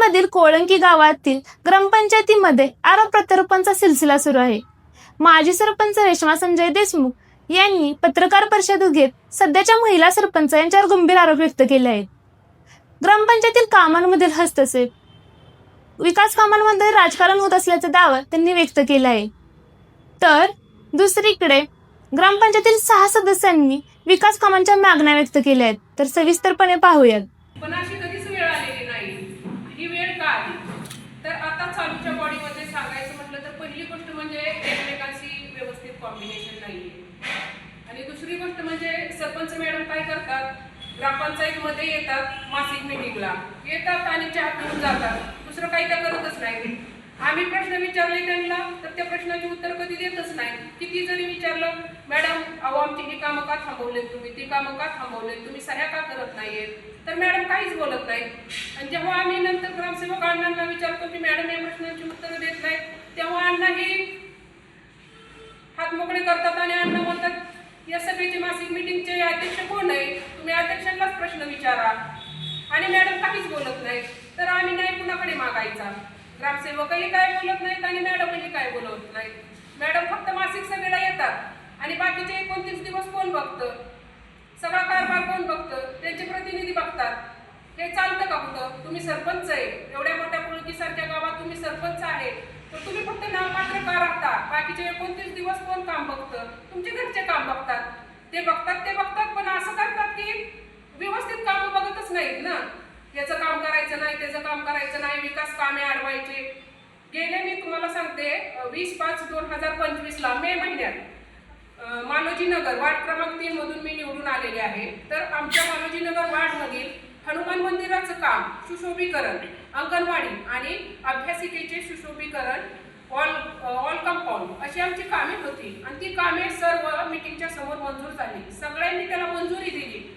मधील कोळंकी गावातील ग्रामपंचायतीमध्ये आरोप प्रत्यारोपांचा सिलसिला सुरू आहे. माजी सरपंच रेश्मा संजय देशमुख यांनी पत्रकार परिषद घेत सध्याच्या महिला सरपंच यांच्यावर गंभीर आरोप व्यक्त केले आहेत. ग्रामपंचायतील कामांमधील हस्तक्षेप विकास कामांमध्ये राजकारण होत असल्याचा दावा त्यांनी व्यक्त केला आहे. तर दुसरीकडे ग्रामपंचायतील सहा सदस्यांनी विकास कामांच्या मागण्या व्यक्त केल्या आहेत. तर सविस्तरपणे पाहूयात पण अशी कधीच वेळ आलेली नाही ही वेळ का आली तर आता चालूच्या बॉडीमध्ये सांगायचं म्हटलं तर पहिली गोष्ट म्हणजे एकमेकांशी व्यवस्थित कॉम्बिनेशन नाही आणि दुसरी गोष्ट म्हणजे सरपंच मॅडम काय करतात? ग्रामपंचायतमध्ये येतात मासिक मिटिंगला येतात आणि चहा पिऊन जातात. दुसरं काही त्या करतच नाही आम्ही प्रश्न विचारले त्यांना तर त्या प्रश्नाची उत्तर कधी देतच नाही किती जरी विचारलं मॅडम अहो आमची ही कामं का थांबवलेत तुम्ही? ती कामं का थांबवलेत? तुम्ही सह्या का करत नाहीयेत? तर मॅडम काहीच बोलत नाही आणि जेव्हा आम्ही नंतर ग्रामसेवक अण्णांना विचारतो की मॅडम या प्रश्नांची उत्तरं देत नाहीत? तेव्हा अण्णा ही हात मोकळे करतात आणि अण्णा म्हणतात या सगळ्याची मासिक मिटिंगचे अध्यक्ष कोण आहे? तुम्ही अध्यक्षांनाच प्रश्न विचारा. आणि मॅडम काहीच बोलत नाही तर आम्ही नाही कुणाकडे मागायचा? ग्रामसेवकही काय बोलत नाहीत आणि मॅडमही काय बोलत नाहीत? मॅडम फक्त मासिक सभेला येतात आणि बाकीचे एकोणतीस दिवस कोण बघतं? सगळा कारभार कोण बघतं? त्यांचे प्रतिनिधी बघतात. हे चालतं का कुठं? तुम्ही सरपंच आहे. एवढ्या मोठ्या पुळकीसारख्या गावात तुम्ही सरपंच आहे. तर तुम्ही फक्त नाव बाकीचे एकोणतीस दिवस कोण काम बघतं? तुमचे घरचे काम बघतात. ते बघतात ते बघतात पण असं करतात की व्यवस्थित काम बघतच नाहीत ना? याचं काम करायचं नाही त्याचं काम करायचं नाही विकास कामे अडवायचे. गेले मी तुम्हाला सांगते वीस पाच दोन हजार पंचवीसला मे महिन्यात अ, मालोजी नगर वार्ड क्रमांक तीनमधून मी निवडून आलेले आहे. तर आमच्या मालोजी नगर हनुमान मंदिराचं काम सुशोभीकरण अंगणवाडी आणि अभ्यासिकेचे सुशोभीकरण ऑल ऑल कंपाऊंड अशी आमची कामे होती. आणि ती कामे सर्व मिटिंगच्या समोर मंजूर झाली. सगळ्यांनी त्याला मंजुरी दिली.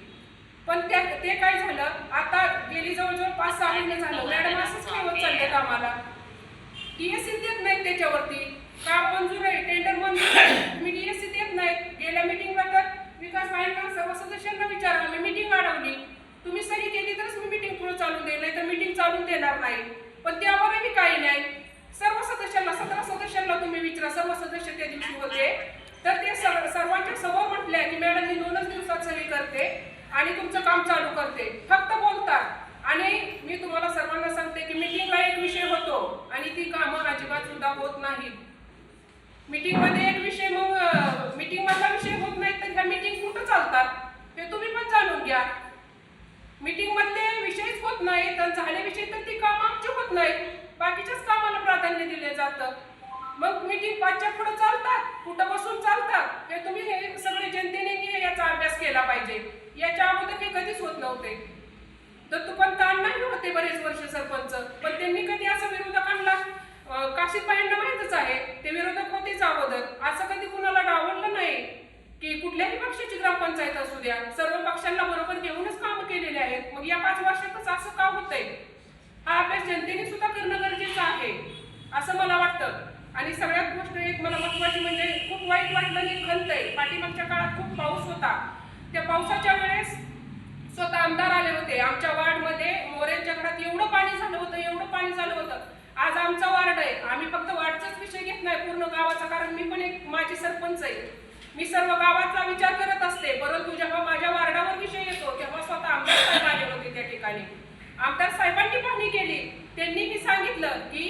पण त्या ते काय झालं? आता गेली जवळजवळ पाच सहा महिने झालं. मॅडम असंच ठेवत चाललेत आम्हाला. डीएससी देत नाहीत त्याच्यावरती. काम मंजूर आहे? टेंडर मंजूर आहे. तुम्ही डीएससी देत नाहीत. गेल्या मिटिंगला तर विकास नाईकांना सर्व सदस्यांना विचारलं मी मिटिंग वाढवली. तुम्ही सही केली तरच मी मिटिंग पुढे चालून देईल. नाही तर मिटिंग चालून देणार नाही पण त्यावरही काही नाही सर्व सदस्यांना सतरा सदस्यांना सर्व सदस्य त्या दिवशी होते. तर ते सर्व- सर्वांच्या समोर म्हटल्या की मॅडम मी दोनच दिवसात सही करते आणि तुमचं काम चालू करते. फक्त बोलतात. आणि मी तुम्हाला सर्वांना सांगते की मिटिंगला एक विषय होतो आणि ती कामं अजिबात सुद्धा होत नाहीत. मीटिंगमध्ये एक विषय मग मीटिंगमधला विषय होत नाही तर ह्या मीटिंग कुठं चालतात? हे तुम्ही पण जाणून घ्या. मीटिंगमधले विषयच होत नाही तर झाले विषय तर ती काम आमची होत नाही बाकीच्याच कामाला प्राधान्य दिले जातं. मग मीटिंग पाचच्या पुढे चालतात कुठं बसून चालतात हे तुम्ही हे सगळे जनतेने की याचा अभ्यास केला पाहिजे. याच्या अगोदर हे कधीच होत नव्हते. तर तू पण ताण नाही होते बरेच वर्ष सरपंच पण त्यांनी कधी असं विरोधक आणला? काशीत पाहिजे माहितच आहे ते विरोधक होतेच अगोदर. असं कधी कुणाला डावललं नाही. की कुठल्याही पक्षाची ग्रामपंचायत असू द्या सर्व पक्षांना बरोबर घेऊनच कामं केलेले आहेत. मग या पाच वर्षातच असं का होतंय? हा अभ्यास जनतेने सुद्धा करणं गरजेचं आहे असं मला वाटतं. आणि सगळ्यात गोष्ट एक मला महत्वाची म्हणजे खूप वाईट वाटलं आणि खंत आहे. पाठीमागच्या काळात खूप पाऊस होता. त्या पावसाच्या वेळेस स्वतः आमदार आले होते. आमच्या वार्डमध्ये मोऱ्यांच्या घरात एवढं पाणी झालं होतं एवढं पाणी झालं होतं. आज आमचा वार्ड आहे. आम्ही फक्त वार्डचाच विषय घेत नाही पूर्ण गावाचा कारण मी पण एक माझी सरपंच आहे. मी सर्व गावाचा विचार करत असते. परंतु जेव्हा माझ्या वार्डावर विषय येतो तेव्हा स्वतः आमदार साहेब आले होते त्या ठिकाणी आमदार साहेबांनी पाहणी केली त्यांनी मी सांगितलं की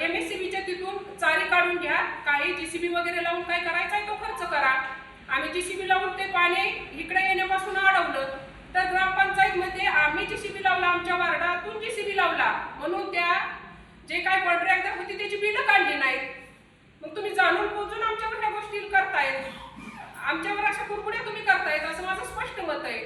एम एस सी बीच्या तिथून चारी काढून घ्या काही जीसीबी वगैरे लावून काय करायचा आहे तो खर्च करा आम्ही जीसीबी लावून पाणी इकडे येण्यापासून अडवलं. तर ग्रामपंचायतमध्ये आम्ही जी जीसीबी लावला आमच्या वार्डातून जी जीसीबी लावला म्हणून त्या जे काय कॉन्ट्रॅक्टर होती त्याची बिलं काढली नाहीत. मग तुम्ही जाणून पोचून आमच्यावर ह्या गोष्टी करतायत आमच्यावर अशा कुरकुड्या तुम्ही करतायत असं माझं स्पष्ट मत आहे.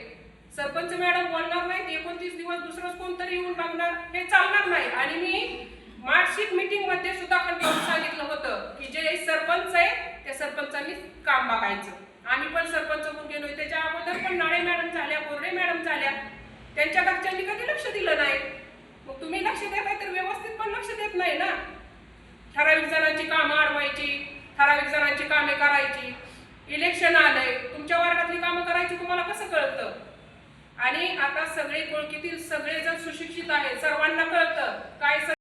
सरपंच मॅडम बोलणार नाहीत एकोणतीस दिवस दुसरंच कोणतरी येऊन बघणार हे चालणार नाही. आणि मी मार्कशीट मीटिंगमध्ये सुद्धा कंटाळून सांगितलं होतं की जे सरपंच आहे त्या सरपंचांनी काम बघायचं. आम्ही पण सरपंच होऊन गेलो. त्याच्या अगोदर पण नाळे मॅडम झाल्या बोर्डे मॅडम झाल्या. त्यांच्या घरच्यांनी कधी लक्ष दिलं नाही? मग तुम्ही लक्ष देताय तर व्यवस्थित पण लक्ष देत नाही ना? ठराविक जणांची कामं अडवायची ठराविक जणांची कामे करायची. इलेक्शन आलंय. तुमच्या वर्गातली कामं करायची तुम्हाला कसं कळतं? आणि आता सगळे ओळखीतील सगळेजण सुशिक्षित आहेत. सर्वांना कळतं. काय